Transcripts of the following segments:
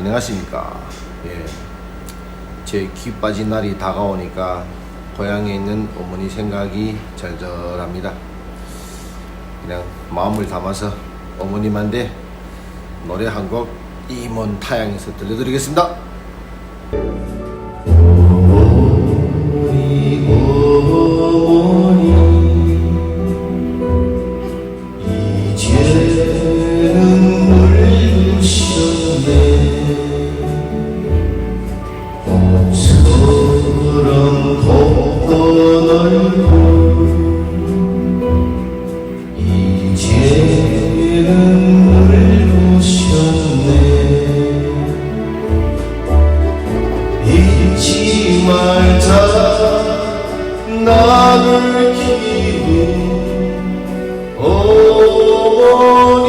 안녕하십니까. 예. 제귀 빠진 날이 다가오니까 고향에 있는 어머니 생각이 절절합니다. 그냥 마음을 담아서 어머님한테 노래 한 곡 이먼 타양에서 들려드리겠습니다. 이제는 늙으셨네 이제는 늙으셨네. 잊지 말자. 나를 키운 어머니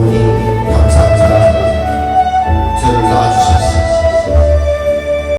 You.